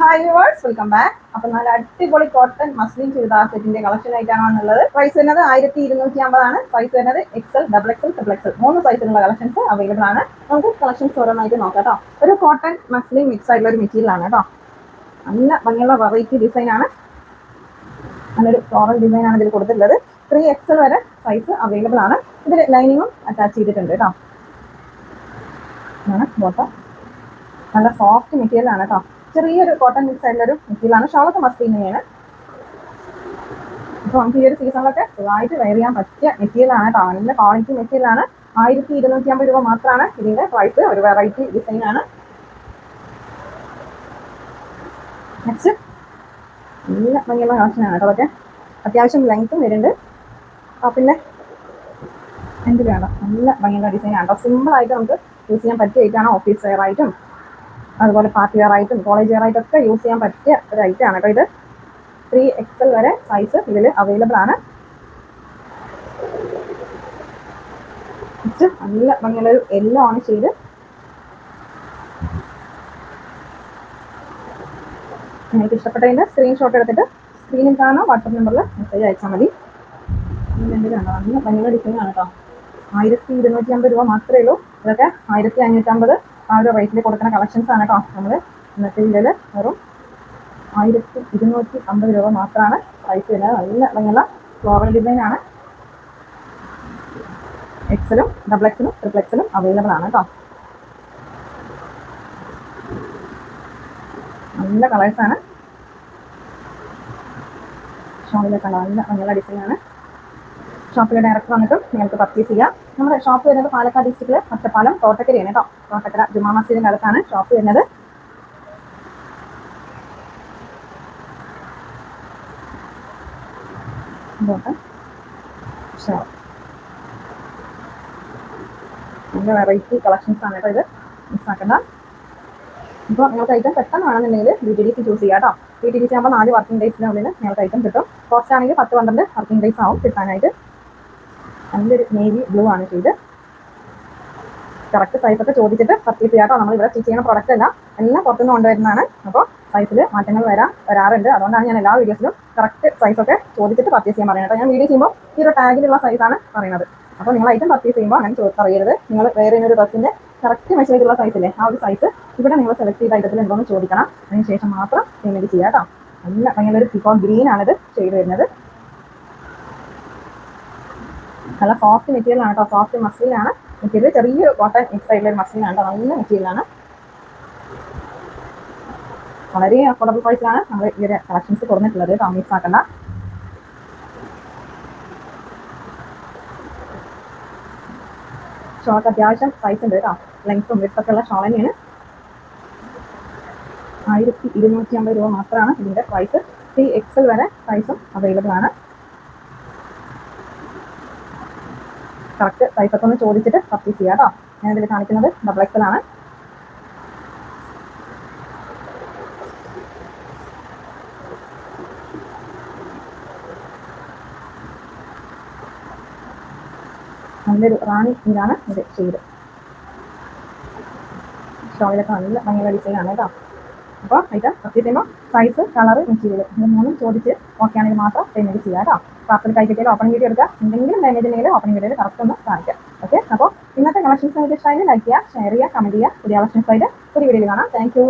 Hi verse welcome back അപ്പൊ നല്ല അടിപൊളി കോട്ടൺ മസ്ലിൻ ചുരിദാർ സെറ്റിന്റെ കളക്ഷൻ ആയിട്ടാണ് വന്നുള്ളത് പ്രൈസ് വരുന്നത് ആയിരത്തി ഇരുന്നൂറ്റി അമ്പതാണ് സൈസ് വരുന്നത് XL double XL triple XL മൂന്ന് സൈസിലുള്ള കളക്ഷൻസ് അവൈലബിൾ ആണ്. നമുക്ക് കളക്ഷൻസ് ഓരോന്നായിട്ട് നോക്കാം കേട്ടോ. ഒരു കോട്ടൺ മസ്ലിൻ മിക്സ് ആയിട്ടുള്ള ഒരു മെറ്റീരിയൽ ആണ് കേട്ടോ. നല്ല ഭംഗിയുള്ള വെറൈറ്റി ഡിസൈൻ ആണ്. നല്ലൊരു ഫ്ലോറൽ ഡിസൈൻ ആണ് ഇതിൽ കൊടുത്തിട്ടുള്ളത്. ത്രീ എക്സൽ വരെ സൈസ് അവൈലബിൾ ആണ്. ഇതിൽ ലൈനിങ്ങും അറ്റാച്ച് ചെയ്തിട്ടുണ്ട് കേട്ടോ. ബോട്ടം നല്ല സോഫ്റ്റ് മെറ്റീരിയൽ ആണ് കേട്ടോ. ചെറിയൊരു കോട്ടൺ മിക്സ് ആയിട്ടുള്ള ഒരു മെറ്റീരിയലാണ് ഷോളൊക്കെ മസ്റ്റ് തന്നെയാണ് അപ്പോൾ നമുക്ക് ഈ ഒരു സീസണിലൊക്കെ സുഖമായിട്ട് വെയർ ചെയ്യാൻ പറ്റിയ മെറ്റീരിയലാണ് കേട്ടോ. നല്ല ക്വാളിറ്റി മെറ്റീരിയലാണ് ആയിരത്തി ഇരുന്നൂറ്റി അമ്പത് രൂപ മാത്രമാണ് ഇതിന്റെ പ്രൈസ് ഒരു വെറൈറ്റി ഡിസൈൻ ആണ്. നല്ല ഭംഗിയുള്ള കളക്ഷൻ ആണ് കേട്ടോ അതൊക്കെ. അത്യാവശ്യം ലെങ്ത്തും വരുന്നുണ്ട്. ആ പിന്നെ എന്ത് വേണം? നല്ല ഭംഗിയുള്ള ഡിസൈൻ ആണ് കേട്ടോ. സിമ്പിൾ ആയിട്ട് നമുക്ക് യൂസ് ചെയ്യാൻ പറ്റിയ ഐറ്റാണ് ഓഫീസ് വെയർ ആയിട്ടും അതുപോലെ പാർട്ടി വെയർ ആയിട്ടും കോളേജ് വെയർ ആയിട്ടും ഒക്കെ യൂസ് ചെയ്യാൻ പറ്റിയ ഒരു ഐറ്റം ആണ് കേട്ടോ ഇത്. ത്രീ എക്സൽ വരെ സൈസ് ഇതിൽ അവൈലബിൾ ആണ്. നല്ല ഭംഗിയുള്ള ഒരു എല്ലോ ആണ് ചെയ്ത്. നിങ്ങൾക്ക് ഇഷ്ടപ്പെട്ടതിന്റെ സ്ക്രീൻഷോട്ട് എടുത്തിട്ട് സ്ക്രീനിൽ കാണാം വാട്സപ്പ് നമ്പറിൽ മെസ്സേജ് അയച്ചാൽ മതി. ഭംഗിയുള്ള ഡിസൈൻ ആണ് കേട്ടോ. ആയിരത്തി ഇരുന്നൂറ്റി അമ്പത് രൂപ മാത്രമേ ഉള്ളൂ. ഇതൊക്കെ ആയിരത്തി അഞ്ഞൂറ്റമ്പത് ആ ഒരു റേറ്റിൽ കൊടുക്കുന്ന കളക്ഷൻസ് ആണ് കേട്ടോ നമ്മൾ ഇന്നത്തെ ഇതിൽ വെറും ആയിരത്തി ഇരുന്നൂറ്റി അമ്പത് രൂപ മാത്രമാണ് പ്രൈസ് വരുന്നത്. നല്ല ഭംഗിയുള്ള ഫ്ലോറൽ ഡിസൈൻ ആണ്. എക്സലും ഡബിൾ എക്സലും ട്രിപ്പിൾ എക്സലും അവൈലബിൾ ആണ് കേട്ടോ. നല്ല കളേഴ്സ് ആണ്. ഷോപ്പിലൊക്കെ നല്ല ഡിസൈൻ ആണ്. ഷോപ്പിലെ ഡയറക്ടർ വന്നിട്ട് നിങ്ങൾക്ക് പർച്ചേസ് ചെയ്യാം. നമ്മുടെ ഷോപ്പ് വരുന്നത് പാലക്കാട് ഡിസ്ട്രിക്റ്റിൽ ഒറ്റപ്പാലം തോട്ടക്കരയാണ് കേട്ടോ തോട്ടക്കര ജുമാ മസ്ജിദിന്റെ അടുത്താണ് ഷോപ്പ് വരുന്നത്. നല്ല വെറൈറ്റി കളക്ഷൻസ് ആണ് കേട്ടോ ഇത്. മിസ്സാക്കണ്ട ഇപ്പൊ നിങ്ങൾക്ക് ഐറ്റം പെട്ടെന്ന് വേണമെന്നുണ്ടെങ്കിൽ B T D C choose ചെയ്യാം കേട്ടോ ബി ടി ഡി സി ആകുമ്പോൾ നാല് വർക്കിംഗ് ഡേയ്സിനുള്ളിൽ നിങ്ങൾക്ക് ഐറ്റം കിട്ടും. കോസ്റ്റ് ആണെങ്കിൽ പത്ത് പന്ത്രണ്ട് വർക്കിംഗ് ഡേയ്സ് ആവും കിട്ടാനായിട്ട്. നല്ലൊരു നേവി ബ്ലൂ ആണ് ചെയ്ത് കറക്റ്റ് സൈസ് ഒക്കെ ചോദിച്ചിട്ട് പർച്ചേസ് ചെയ്യാട്ടോ. നമ്മൾ ഇവിടെ സ്റ്റിച്ച് ചെയ്യുന്ന പ്രൊഡക്റ്റ് അല്ല. എല്ലാം പുറത്തുനിന്ന് കൊണ്ടുവരുന്നതാണ്. അപ്പോൾ സൈസിൽ മാറ്റങ്ങൾ വരാൻ വരാറുണ്ട്. അതുകൊണ്ടാണ് ഞാൻ എല്ലാ വീഡിയോസിലും കറക്റ്റ് സൈസ് ഒക്കെ ചോദിച്ചിട്ട് പർച്ചേസ് ചെയ്യാൻ പറയുന്നത്. ഞാൻ വീഡിയോ ചെയ്യുമ്പോൾ ഈ ഒരു ടാഗിലുള്ള സൈസാണ് പറയുന്നത്. അപ്പോൾ നിങ്ങൾ ഐറ്റം പർച്ചേസ് ചെയ്യുമ്പോൾ അങ്ങനെ പറയരുത്. നിങ്ങൾ വേറെ ഒരു ഡ്രസ്സിന്റെ കറക്റ്റ് മെഷേജുള്ള സൈസില്ലേ ആ ഒരു സൈസ് ഇവിടെ നിങ്ങൾ സെലക്ട് ചെയ്ത ഐറ്റത്തിൽ എന്തോന്ന് ചോദിക്കണം. അതിനുശേഷം മാത്രം പേയ്മെന്റ് ചെയ്യാം കേട്ടോ. നല്ല ഭയങ്കര ഒരു പിക്കോ ഗ്രീൻ ആണിത് ചെയ്ത് വരുന്നത് നല്ല സോഫ്റ്റ് മെറ്റീരിയൽ ആണ് കേട്ടോ സോഫ്റ്റ് മസിലാണ് മെറ്റീരിയൽ ചെറിയ കോട്ടൺ മിക്സ് ആണ് കേട്ടോ നല്ല മെറ്റീരിയൽ ആണ്. വളരെ അഫോർഡബിൾ പ്രൈസിലാണ് നമ്മൾ ഈ ഒരു കളക്ഷൻസ് കൊടുത്തിട്ടുള്ളത്. കേട്ടോ മിക്സ് ആക്കണ്ട. ഷോൾക്ക് അത്യാവശ്യം സൈസ് ഉണ്ട് കേട്ടോ ലെങ്ത്തും വിട്ടൊക്കെ ഉള്ള ഷോൾ തന്നെയാണ്. ആയിരത്തി ഇരുന്നൂറ്റി അമ്പത് രൂപ മാത്രമാണ് ഇതിന്റെ പ്രൈസ് ത്രീ എക്സൽ വരെ പ്രൈസും അവൈലബിൾ ആണ്. കറക്റ്റ് സൈസ് ഒക്കെ ഒന്ന് ചോദിച്ചിട്ട് പർച്ചേസ് ചെയ്യാം കേട്ടോ ഞാൻ ഇതിൽ കാണിക്കുന്നത് ഡബിൾ എക്സൽ ആണ്. നല്ലൊരു റാണി ഇതാണ് ഇത് ചെയ്ത് ഷോയിലൊക്കെ നല്ല ഭംഗിയുള്ള ഡിസൈൻ ആണ് കേട്ടോ അപ്പോൾ പർച്ചേസ് ചെയ്യുമ്പോൾ സൈസ് കളർ മെറ്റീരിയൽ ഇത് മൂന്നും ചോദിച്ച് ഓക്കെ ആണെങ്കിൽ മാത്രം പേയ്മെന്റ് ചെയ്യാം കേട്ടോ. പാർസൽ കൈക്കിട്ടിയാൽ ഓപ്പണിംഗ് വീഡിയോ എടുക്കുക. എന്തെങ്കിലും ഡാമേജ് ഉണ്ടെങ്കിൽ ഓപ്പണിംഗ് വീഡിയോയിൽ കറക്റ്റ് ഒന്ന് കാണിക്കാം. ഓക്കെ അപ്പോൾ ഇന്നത്തെ കളക്ഷൻസ് നിങ്ങൾക്ക് ലൈക്ക് ചെയ്യുക ഷെയർ ചെയ്യുക കമന്റ് ചെയ്യുക. പുതിയ കളക്ഷൻസ് ആയിട്ട് പുതിയ വീഡിയോയിൽ കാണാം. താങ്ക്